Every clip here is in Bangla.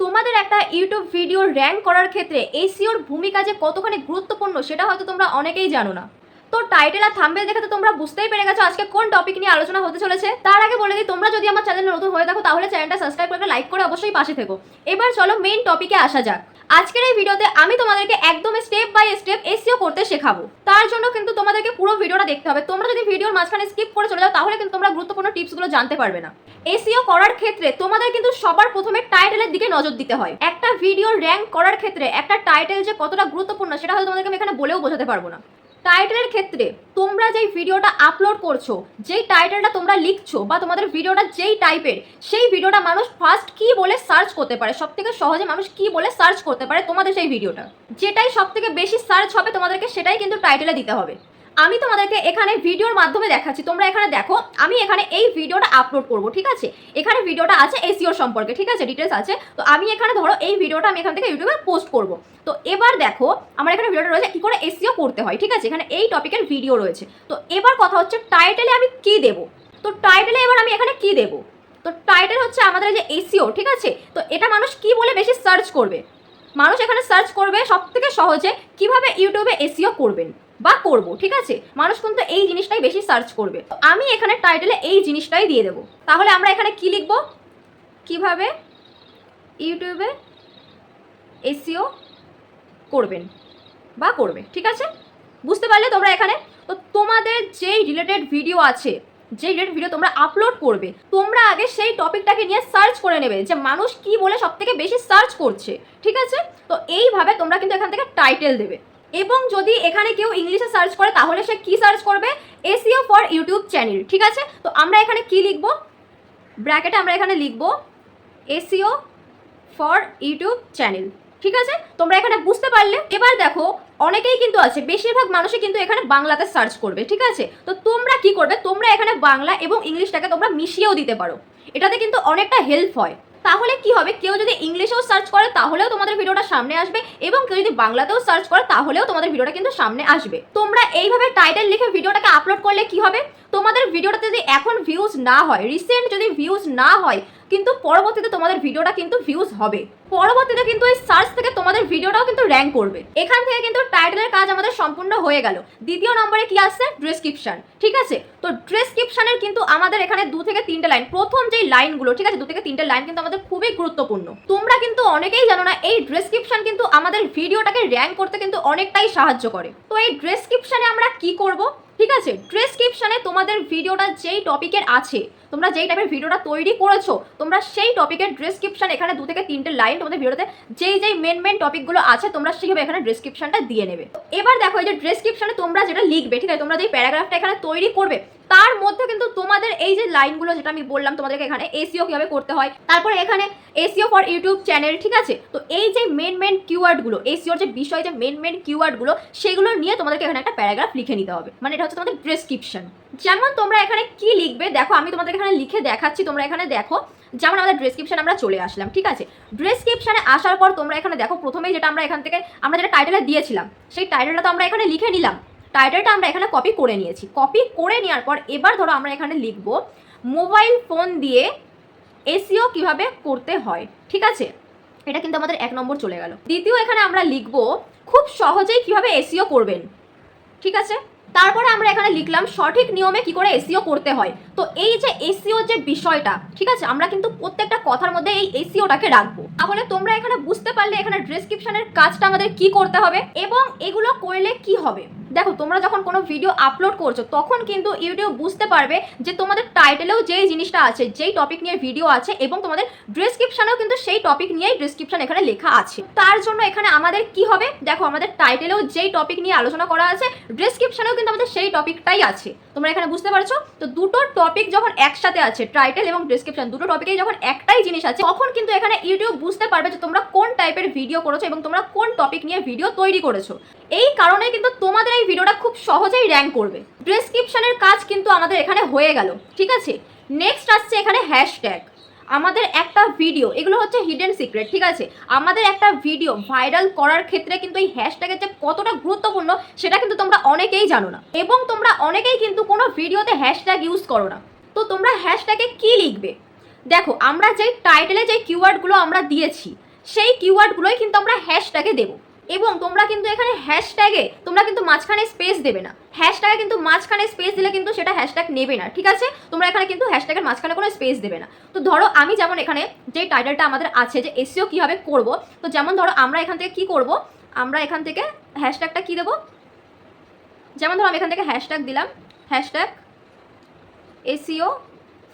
তোমাদের একটা ইউটিউব ভিডিও র্যাঙ্ক করার ক্ষেত্রে এসিওর ভূমিকা যে কতখানি গুরুত্বপূর্ণ সেটা হয়তো তোমরা অনেকেই জানো না। তো টাইটেল আর থাম্বেল দেখে তো তোমরা বুঝতেই পেরে গেছো আজকে কোন টপিক নিয়ে আলোচনা হতে চলেছে। তার আগে বলে দিই, তোমরা যদি আমার চ্যানেলে নতুন হয়ে থাকো, তাহলে চ্যানেলটা সাবস্ক্রাইব করে লাইক করে অবশ্যই পাশে থেকো। এবার চলো মেইন টপিকে আসা যাক। আজকের এই ভিডিওতে আমি তোমাদেরকে একদম স্টেপ বাই স্টেপ এসিও করতে শেখাবো। তার জন্য কিন্তু তোমাদেরকে পুরো ভিডিওটা দেখতে হবে। তোমরা যদি ভিডিওর মাঝখানে স্কিপ করে চলে যাও, তাহলে কিন্তু তোমরা গুরুত্বপূর্ণ টিপসগুলো জানতে পারবে না। এসিও করার ক্ষেত্রে তোমাদের কিন্তু সবার প্রথমে টাইটেলের দিকে নজর দিতে হয়। একটা ভিডিও র্যাঙ্ক করার ক্ষেত্রে একটা টাইটেল যে কতটা গুরুত্বপূর্ণ, সেটা হয়তো তোমাদেরকে আমি এখানে বলেও বোঝাতে পারব না। টাইটেলের ক্ষেত্রে তোমরা যেই ভিডিওটা আপলোড করছ, যেই টাইটেলটা তোমরা লিখছো বা তোমাদের ভিডিওটা যেই টাইপের সেই ভিডিওটা মানুষ ফার্স্ট কি বলে সার্চ করতে পারে? সব থেকে সহজে মানুষ কি বলে সার্চ করতে পারে তোমাদের সেই ভিডিওটা যেটাই সব থেকে বেশি সার্চ হবে তোমাদেরকে সেটাই কিন্তু টাইটেলে দিতে হবে। আমি তোমাদেরকে এখানে ভিডিওর মাধ্যমে দেখাচ্ছি। তোমরা এখানে দেখো, আমি এখানে এই ভিডিওটা আপলোড করব, ঠিক আছে? এখানে ভিডিওটা আছে এসিও সম্পর্কে, ঠিক আছে? ডিটেলস আছে। তো আমি এখানে ধরো এই ভিডিওটা আমি এখান থেকে ইউটিউবে পোস্ট করব। তো এবার দেখো, আমার এখানে ভিডিওটা রয়েছে কি করে এসিও করতে হয়, ঠিক আছে? এখানে এই টপিকের ভিডিও রয়েছে। তো এবার কথা হচ্ছে টাইটেলে আমি কি দেব? তো টাইটেলে এবার আমি এখানে কি দেব? তো টাইটেল হচ্ছে আমাদের যে এসিও ঠিক আছে? তো এটা মানুষ কি বলে বেশি সার্চ করবে? মানুষ এখানে সার্চ করবে সব থেকে সহজে কীভাবে ইউটিউবে এসিও করবেন বা করব, ঠিক আছে? মানুষ কিন্তু এই জিনিসটাই বেশি সার্চ করবে। আমি এখানে টাইটেলে এই জিনিসটাই দিয়ে দেবো। তাহলে আমরা এখানে কি লিখব? কীভাবে ইউটিউবে এসিও করবেন বা করবে, ঠিক আছে? বুঝতে পারলে তোমরা এখানে? তো তোমাদের যেই রিলেটেড ভিডিও আছে যে রিলেটেড ভিডিও তোমরা আপলোড করবে, তোমরা আগে সেই টপিকটাকে নিয়ে সার্চ করে নেবে যে মানুষ কি বলে সব থেকে বেশি সার্চ করছে, ঠিক আছে? তো এইভাবে তোমরা কিন্তু এখান থেকে টাইটেল দেবে। এবং যদি এখানে কেউ ইংলিশে সার্চ করে, তাহলে সে কি সার্চ করবে? এসিও ফর ইউটিউব চ্যানেল ঠিক আছে? তো আমরা এখানে কি লিখব? ব্র্যাকেটে আমরা এখানে লিখব এসিও ফর ইউটিউব চ্যানেল ঠিক আছে? তোমরা এখানে বুঝতে পারলে। এবার দেখো অনেকেই কিন্তু আছে, বেশিরভাগ মানুষই কিন্তু এখানে বাংলাতে সার্চ করবে, ঠিক আছে? তো তোমরা কি করবে? তোমরা এখানে বাংলা এবং ইংলিশটাকে তোমরা মিশিয়েও দিতে পারো। এটাতে কিন্তু অনেকটা হেল্প হয়। তাহলে কি হবে? কেউ যদি ইংলিশেও সার্চ করে, তাহলেও তোমাদের ভিডিওটা সামনে আসবে এবং কেউ যদি বাংলাতেও সার্চ করে, তাহলেও তোমাদের ভিডিওটা কিন্তু সামনে আসবে। তোমরা এইভাবে টাইটেল লিখে ভিডিওটাকে আপলোড করলে কি হবে? তোমাদের ভিডিওটাতে যদি এখন ভিউজ না হয় রিসেন্ট যদি ভিউজ না হয় কিন্তু পরবর্তীতে তোমাদের ভিডিওটা কিন্তু ভিউজ হবে। পরবর্তীতে কিন্তু এই সার্চ থেকে তোমাদের ভিডিওটাও কিন্তু র্যাঙ্ক করবে। এখান থেকে কিন্তু টাইটেলের কাজ আমাদের সম্পূর্ণ হয়ে গেল। দ্বিতীয় নম্বরে কি আসছে? ড্রেসক্রিপশন ঠিক আছে? তো ডেসক্রিপশনের কিন্তু আমাদের এখানে দু থেকে তিনটে লাইন প্রথম যেই লাইনগুলো ঠিক আছে? দু থেকে তিনটে লাইন কিন্তু আমাদের খুবই গুরুত্বপূর্ণ। তোমরা কিন্তু অনেকেই জানো না, এই ড্রেসক্রিপশন কিন্তু আমাদের ভিডিওটাকে র্যাঙ্ক করতে কিন্তু অনেকটাই সাহায্য করে। তো এই ডেসক্রিপশনে আমরা কি করব? ঠিক আছে? ড্রেসক্রিপশানে তোমাদের ভিডিওটা যেই টপিকের আছে, তোমরা যেই টাইপের ভিডিওটা তৈরি করেছ, তোমরা সেই টপিকের ডেসক্রিপশন এখানে দু থেকে তিনটে লাইন তোমাদের ভিডিওতে যেই যেই মেন মেন টপিকগুলো আছে, তোমরা সেইভাবে এখানে ডেসক্রিপশনটা দিয়ে নেবে। এবার দেখো এই যে ড্রেসক্রিপশানে তোমরা যেটা লিখবে, ঠিক আছে? তোমরা যেই প্যারাগ্রাফটা এখানে তৈরি করবে তার মধ্যে কিন্তু তোমাদের এই যে লাইনগুলো যেটা আমি বললাম তোমাদেরকে এখানে এসিও কীভাবে করতে হয়, তারপরে এখানে এসিও ফর ইউটিউব চ্যানেল ঠিক আছে? তো এই যে মেন মেন কিওয়ার্ডগুলো এসিওর যে বিষয়, যে মেন মেন কিওয়ার্ডগুলো সেগুলো নিয়ে তোমাদেরকে এখানে একটা প্যারাগ্রাফ লিখে নিতে হবে। মানে এটা হচ্ছে তোমাদের ডেসক্রিপশন যেমন তোমরা এখানে কি লিখবে, দেখো, আমি তোমাদের এখানে লিখে দেখাচ্ছি, তোমরা এখানে দেখো। যেমন আমাদের ডেসক্রিপশন আমরা চলে আসলাম, ঠিক আছে? ডেসক্রিপশনে আসার পর তোমরা এখানে দেখো, প্রথমেই যেটা আমরা এখান থেকে, আমরা যেটা টাইটেলে দিয়েছিলাম, সেই টাইটেলটা তো আমরা এখানে লিখে নিলাম। টাইটেলটা আমরা এখানে কপি করে নিয়েছি। কপি করে নেওয়ার পর এবার ধরো আমরা এখানে লিখব মোবাইল ফোন দিয়ে এসিও কীভাবে করতে হয়, ঠিক আছে? এটা কিন্তু আমাদের এক নম্বর চলে গেল। দ্বিতীয় এখানে আমরা লিখব, খুব সহজেই কীভাবে এসিও করবেন, ঠিক আছে? তারপরে আমরা এখানে লিখলাম, সঠিক নিয়মে কি করে এসিও করতে হয়। তো এই যে এসিও যে বিষয়টা, ঠিক আছে? আমরা কিন্তু প্রত্যেকটা কথার মধ্যে এই এসিওটাকে রাখব। তাহলে তোমরা এখানে বুঝতে পারলে এখানে ডেসক্রিপশনের কাজটা আমাদের কি করতে হবে এবং এগুলো করলে কি হবে। দেখো, তোমরা যখন কোনো ভিডিও আপলোড করছ, তখন কিন্তু ইউটিউব বুঝতে পারবে যে তোমাদের টাইটেলেও যেই জিনিসটা আছে, যেই টপিক নিয়ে ভিডিও আছে এবং তোমাদের ডেসক্রিপশনেও কিন্তু সেই টপিক নিয়েই ডেসক্রিপশন এখানে লেখা আছে। তার জন্য এখানে আমাদের কি হবে? দেখো, আমাদের টাইটেলেও যেই টপিক নিয়ে আলোচনা করা আছে ডেসক্রিপশনেও কিন্তু আমাদের সেই টপিকটাই আছে। তোমরা এখানে বুঝতে পারছ? তো দুটো টপিক যখন একসাথে আছে টাইটেল এবং ডেসক্রিপশন দুটো টপিকেই যখন একটাই জিনিস আছে, তখন কিন্তু এখানে ইউটিউব বুঝতে পারবে যে তোমরা কোন টাইপের ভিডিও করেছ এবং তোমরা কোন টপিক নিয়ে ভিডিও তৈরি করেছ। এই কারণে কিন্তু তোমাদের এই ভিডিওটা খুব সহজেই র্যাঙ্ক করবে। ডেসক্রিপশনের কাজ কিন্তু আমাদের এখানে হয়ে গেল, ঠিক আছে? নেক্সট আসছে এখানে হ্যাশট্যাগ আমাদের একটা ভিডিও এগুলো হচ্ছে হিডেন সিক্রেট ঠিক আছে? আমাদের একটা ভিডিও ভাইরাল করার ক্ষেত্রে কিন্তু এই হ্যাশট্যাগের যে কতটা গুরুত্বপূর্ণ, সেটা কিন্তু তোমরা অনেকেই জানো না। এবং তোমরা অনেকেই কিন্তু কোনো ভিডিওতে হ্যাশট্যাগ ইউজ করো না। তো তোমরা হ্যাশট্যাগে কি লিখবে? দেখো, আমরা যেই টাইটেলে যেই কিওয়ার্ডগুলো আমরা দিয়েছি, সেই কিওয়ার্ডগুলোই কিন্তু আমরা হ্যাশট্যাগে দেবো। এবং তোমরা কিন্তু এখানে হ্যাশট্যাগে তোমরা কিন্তু মাঝখানে স্পেস দেবে না। হ্যাশট্যাগে কিন্তু মাঝখানে স্পেস দিলে কিন্তু সেটা হ্যাশট্যাগ নেবে না, ঠিক আছে? তোমরা এখানে কিন্তু হ্যাশট্যাগের মাঝখানে কোনো স্পেস দেবে না। তো ধরো আমি যেমন এখানে যে টাইটেলটা আমাদের আছে, যে এসিও কীভাবে করব, তো যেমন ধরো আমরা এখান থেকে কি করব, আমরা এখান থেকে হ্যাশট্যাগটা কি দেবো? যেমন ধরো আমি এখান থেকে হ্যাশট্যাগ দিলাম হ্যাশট্যাগ এসিও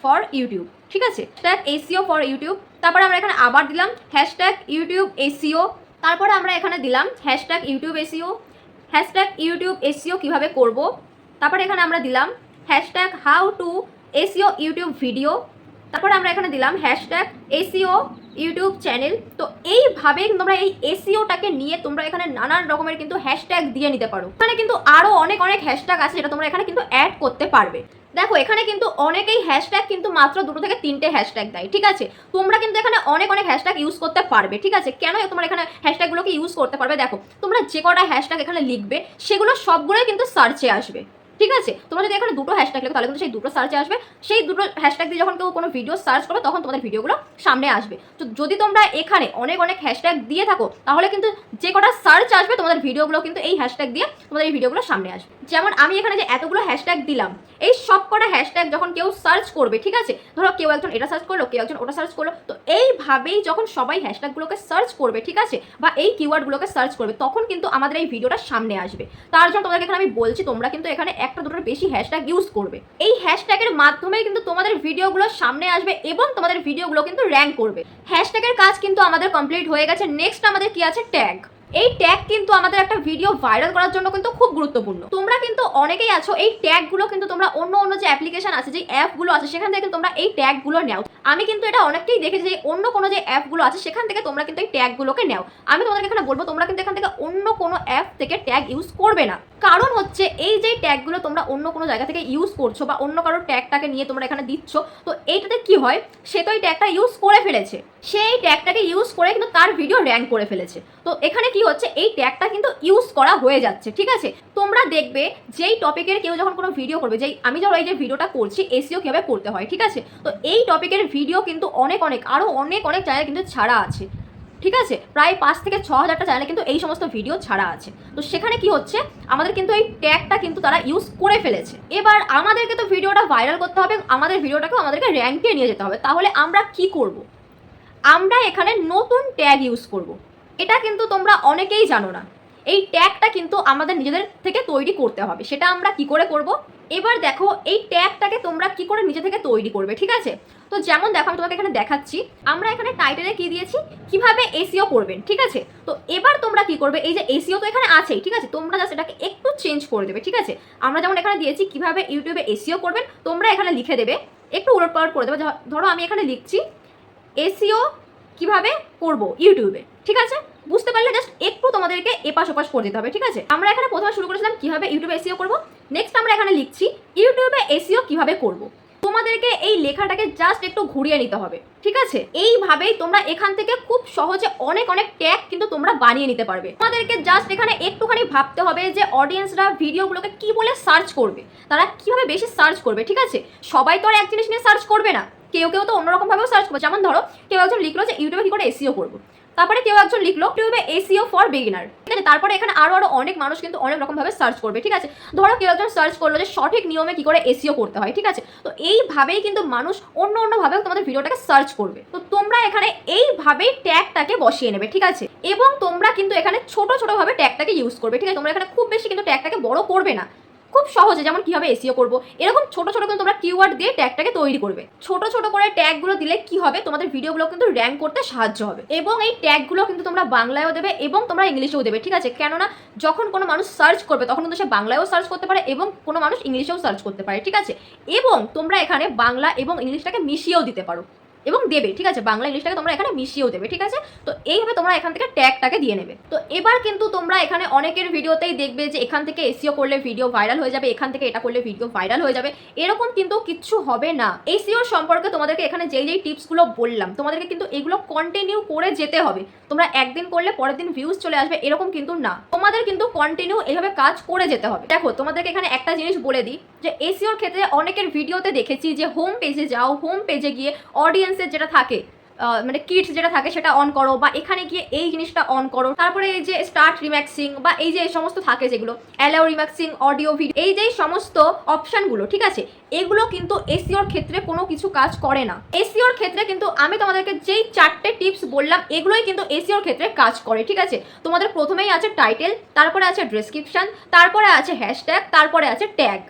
ফর ইউটিউব ঠিক আছে? হ্যাশট্যাগ এসিও ফর ইউটিউব তারপরে আমরা এখানে আবার দিলাম হ্যাশট্যাগ ইউটিউব এসিও তারপরে আমরা এখানে দিলাম hashtag YouTube SEO hashtag YouTube SEO কীভাবে করব। তারপরে এখানে আমরা দিলাম hashtag how to SEO YouTube video তারপরে আমরা এখানে দিলাম হ্যাশট্যাগ এসিও ইউটিউব চ্যানেল তো এইভাবেই তোমরা এই এসিওটাকে নিয়ে তোমরা এখানে নানান রকমের কিন্তু হ্যাশট্যাগ দিয়ে নিতে পারো। এখানে কিন্তু আরও অনেক অনেক হ্যাশট্যাগ আছে যেটা তোমরা এখানে কিন্তু অ্যাড করতে পারবে। দেখো, এখানে কিন্তু অনেকেই হ্যাশট্যাগ কিন্তু মাত্র দুটো থেকে তিনটে হ্যাশট্যাগ দেয়, ঠিক আছে? তোমরা কিন্তু এখানে অনেক অনেক হ্যাশট্যাগ ইউজ করতে পারবে, ঠিক আছে? কেন তোমরা এখানে হ্যাশট্যাগুলোকে ইউজ করতে পারবে? দেখো, তোমরা যে কটা হ্যাশট্যাগ এখানে লিখবে, সেগুলো সবগুলোই কিন্তু সার্চে আসবে। ঠিক আছে? তোমরা যদি এখানে দুটো হ্যাশট্যাগ লেখো, তাহলে কিন্তু সেই দুটো সার্চে আসবে। সেই দুটো হ্যাশট্যাগ দিয়ে যখন কেউ কোনো ভিডিও সার্চ করবে, তখন তোমাদের ভিডিওগুলো সামনে আসবে। তো যদি তোমরা এখানে অনেক অনেক হ্যাশট্যাগ দিয়ে থাকো, তাহলে কিন্তু যে কটা সার্চ আসবে, তোমাদের ভিডিওগুলো কিন্তু এই হ্যাশট্যাগ দিয়ে তোমাদের এই ভিডিওগুলো সামনে আসবে। যেমন আমি এখানে যে এতগুলো হ্যাশট্যাগ দিলাম, এই সব কটা হ্যাশট্যাগ যখন কেউ সার্চ করবে, ঠিক আছে? ধরো কেউ একজন এটা সার্চ করল, কেউ একজন ওটা সার্চ করল, তো এইভাবেই যখন সবাই হ্যাশট্যাগুলোকে সার্চ করবে, ঠিক আছে? বা এই কিওয়ার্ডগুলোকে সার্চ করবে, তখন কিন্তু আমাদের এই ভিডিওটা সামনে আসবে। তার জন্য তোমাদেরকে এখানে আমি বলছি, তোমরা কিন্তু এখানে একটা দুটোর বেশি হ্যাশট্যাগ ইউজ করবে। এই হ্যাশট্যাগের মাধ্যমে কিন্তু তোমাদের ভিডিওগুলো সামনে আসবে এবং তোমাদের ভিডিওগুলো কিন্তু র্যাঙ্ক করবে। হ্যাশট্যাগের কাজ কিন্তু আমাদের কমপ্লিট হয়ে গেছে। নেক্সট আমাদের কি আছে? ট্যাগ এই ট্যাগ কিন্তু আমাদের একটা ভিডিও ভাইরাল করার জন্য কিন্তু খুব গুরুত্বপূর্ণ। তোমরা কিন্তু অনেকেই আছো, এই ট্যাগগুলো কিন্তু তোমরা অন্য অন্য যে অ্যাপ্লিকেশন আছে যে অ্যাপগুলো আছে, সেখান থেকে তোমরা এই ট্যাগগুলো নাও। আমি কিন্তু এটা অনেকটাই দেখেছি যে অন্য কোনো যে অ্যাপগুলো আছে, সেখান থেকে তোমরা কিন্তু এই ট্যাগগুলোকে নাও। আমি তোমাদেরকে এখানে বলব, তোমরা কিন্তু এখান থেকে অন্য কোনো অ্যাপ থেকে ট্যাগ ইউজ করবে না। কারণ হচ্ছে, এই যে ট্যাগগুলো তোমরা অন্য কোনো জায়গা থেকে ইউজ করছ বা অন্য কারোর ট্যাগটাকে নিয়ে তোমরা এখানে দিচ্ছ, তো এইটাতে কি হয়? সে তো এই ট্যাগটা ইউজ করে ফেলেছে। সেই ট্যাগটাকে ইউজ করে কিন্তু তার ভিডিও র্যাঙ্ক করে ফেলেছে। তো এখানে কি হচ্ছে? এই ট্যাগটা কিন্তু ইউজ করা হয়ে যাচ্ছে, ঠিক আছে? তোমরা দেখবে যেই টপিকের কেউ যখন কোনো ভিডিও করবে, যেই আমি ধরো এই যে ভিডিওটা করছি এসিও কীভাবে করতে হয়, ঠিক আছে? তো এই টপিকের ভিডিও কিন্তু অনেক অনেক আরও অনেক অনেক চ্যানেল কিন্তু ছাড়া আছে, ঠিক আছে? প্রায় পাঁচ থেকে ছ হাজারটা চ্যানেলে কিন্তু এই সমস্ত ভিডিও ছাড়া আছে। তো সেখানে কি হচ্ছে? আমাদের কিন্তু এই ট্যাগটা কিন্তু তারা ইউজ করে ফেলেছে। এবার আমাদেরকে তো ভিডিওটা ভাইরাল করতে হবে, আমাদের ভিডিওটাকেও আমাদেরকে র্যাঙ্কে নিয়ে যেতে হবে। তাহলে আমরা কি করব? আমরা এখানে নতুন ট্যাগ ইউজ করব। এটা কিন্তু তোমরা অনেকেই জানো না। এই ট্যাগটা কিন্তু আমাদের নিজেদের থেকে তৈরি করতে হবে। সেটা আমরা কি করে করব? এবার দেখো, এই ট্যাগটাকে তোমরা কি করে নিজে থেকে তৈরি করবে, ঠিক আছে? তো যেমন দেখো, আমি তোমাকে এখানে দেখাচ্ছি। আমরা এখানে টাইটেলে কি দিয়েছি? কীভাবে এসিও করবেন, ঠিক আছে? তো এবার তোমরা কি করবে? এই যে এসিও তো এখানে আছেই, ঠিক আছে? তোমরা জাস্ট এটাকে একটু চেঞ্জ করে দেবে, ঠিক আছে? আমরা যেমন এখানে দিয়েছি, কীভাবে ইউটিউবে এসিও করবেন, তোমরা এখানে লিখে দেবে। একটু উলট পালট করে দেবে। ধরো, আমি এখানে লিখছি এসিও কীভাবে করব? ইউটিউবে। ঠিক আছে? বুঝতে পারলে জাস্ট একটু তোমাদেরকে এপাশ ওপাশ করে দিতে হবে, ঠিক আছে? আমরা এখানে প্রথমে শুরু করেছিলাম কীভাবে ইউটিউবে এসিও করব। নেক্সট আমরা এখানে লিখছি, ইউটিউবে এসিও কীভাবে করব? তোমাদেরকে এই লেখাটাকে জাস্ট একটু ঘুরিয়ে নিতে হবে, ঠিক আছে? এইভাবেই তোমরা এখান থেকে খুব সহজে অনেক অনেক ট্যাগ কিন্তু তোমরা বানিয়ে নিতে পারবে। তোমাদেরকে জাস্ট এখানে একটুখানি ভাবতে হবে যে অডিয়েন্সরা ভিডিওগুলোকে কি বলে সার্চ করবে? তারা কীভাবে বেশি সার্চ করবে, ঠিক আছে? সবাই তো আর এক জিনিস নিয়ে সার্চ করবে না। কেউ কেউ তো অন্যরকম ভাবেও সার্চ করবে। যেমন ধরো, কেউ একজন লিখলো যে ইউটিউবে কি করে এসিও করব। তারপরে কেউ একজন লিখলো, ইউটিউবে এসিও ফর বিগিনার ঠিক আছে? তারপরে এখানে আরও আরও অনেক মানুষ কিন্তু অনেক রকম ভাবে সার্চ করবে, ঠিক আছে? ধরো কেউ একজন সার্চ করল যে সঠিক নিয়মে কি করে এসিও করতে হয়, ঠিক আছে? তো এইভাবেই কিন্তু মানুষ অন্য অন্য ভাবে তোমাদের ভিডিওটাকে সার্চ করবে। তো তোমরা এখানে এইভাবেই ট্যাগটাকে বসিয়ে নেবে, ঠিক আছে? এবং তোমরা কিন্তু এখানে ছোট ছোট ভাবে ট্যাগটাকে ইউজ করবে, ঠিক আছে? তোমরা এখানে খুব বেশি কিন্তু ট্যাগটাকে বড় করবে না। খুব সহজে, যেমন কীভাবে এসিও করব। এরকম ছোট ছোট কিন্তু তোমরা কিওয়ার্ড দিয়ে ট্যাগটাকে তৈরি করবে। ছোট ছোট করে ট্যাগগুলো দিলে কি হবে? তোমাদের ভিডিওগুলো কিন্তু র্যাঙ্ক করতে সাহায্য হবে। এবং এই ট্যাগগুলো কিন্তু তোমরা বাংলায়ও দেবে এবং তোমরা ইংলিশেও দেবে, ঠিক আছে? কেননা যখন কোনো মানুষ সার্চ করবে, তখন কিন্তু সে বাংলায়ও সার্চ করতে পারে এবং কোনো মানুষ ইংলিশেও সার্চ করতে পারে, ঠিক আছে? এবং তোমরা এখানে বাংলা এবং ইংলিশটাকে মিশিয়েও দিতে পারো। এবং দেবে, ঠিক আছে? বাংলা ইংলিশটাকে তোমরা এখানে মিশিয়েও দেবে, ঠিক আছে? তো এইভাবে তোমরা এখান থেকে ট্যাগটাকে দিয়ে নেবে। তো এবার কিন্তু তোমরা এখানে অনেকের ভিডিওতেই দেখবে যে এখান থেকে এসিও করলে ভিডিও ভাইরাল হয়ে যাবে, এখান থেকে এটা করলে ভিডিও ভাইরাল হয়ে যাবে। এরকম কিন্তু কিচ্ছু হবে না। এসিওর সম্পর্কে তোমাদেরকে এখানে যেই যেই টিপসগুলো বললাম, তোমাদেরকে কিন্তু এগুলো কন্টিনিউ করে যেতে হবে। তোমরা একদিন করলে পরের দিন ভিউজ চলে আসবে, এরকম কিন্তু না। তোমাদের কিন্তু কন্টিনিউ এইভাবে কাজ করে যেতে হবে। দেখো, তোমাদেরকে এখানে একটা জিনিস বলে দিই, যে এসিওর ক্ষেত্রে অনেকের ভিডিওতে দেখেছি যে হোম পেজে যাও হোম পেজে গিয়ে অডিয়েন্সের যেটা থাকে মানে কিটস যেটা থাকে সেটা অন করো বা এখানে গিয়ে এই জিনিসটা অন করো। তারপরে এই যে স্টার্ট রিম্যাক্সিং বা এই যে সমস্ত থাকে যেগুলো অ্যালাউ রিম্যাক্সিং অডিও ভিডিও এই যে সমস্ত অপশনগুলো ঠিক আছে? এগুলো কিন্তু এসিওর ক্ষেত্রে কোনো কিছু কাজ করে না। এসিওর ক্ষেত্রে কিন্তু আমি তোমাদেরকে যেই চারটে টিপস বললাম, এগুলোই কিন্তু এসিওর ক্ষেত্রে কাজ করে, ঠিক আছে? তোমাদের প্রথমেই আছে টাইটেল তারপরে আছে ডেসক্রিপশন তারপরে আছে হ্যাশট্যাগ তারপরে আছে ট্যাগ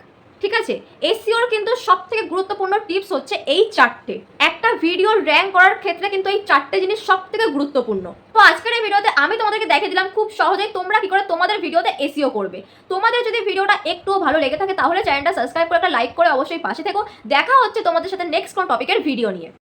ঠিক আছে? এসিওর কিন্তু সব থেকে গুরুত্বপূর্ণ টিপস হচ্ছে এই চারটে। একটা ভিডিও র্যাঙ্ক করার ক্ষেত্রে কিন্তু এই চারটে জিনিস সব থেকে গুরুত্বপূর্ণ। তো আজকের এই ভিডিওতে আমি তোমাদেরকে দেখে দিলাম খুব সহজেই তোমরা কি করে তোমাদের ভিডিওতে এসিও করবে। তোমাদের যদি ভিডিওটা একটুও ভালো লেগে থাকে তাহলে চ্যানেলটা সাবস্ক্রাইব করে একটা লাইক করে অবশ্যই পাশে থেকো। দেখা হচ্ছে তোমাদের সাথে নেক্সট কোন টপিকের ভিডিও নিয়ে।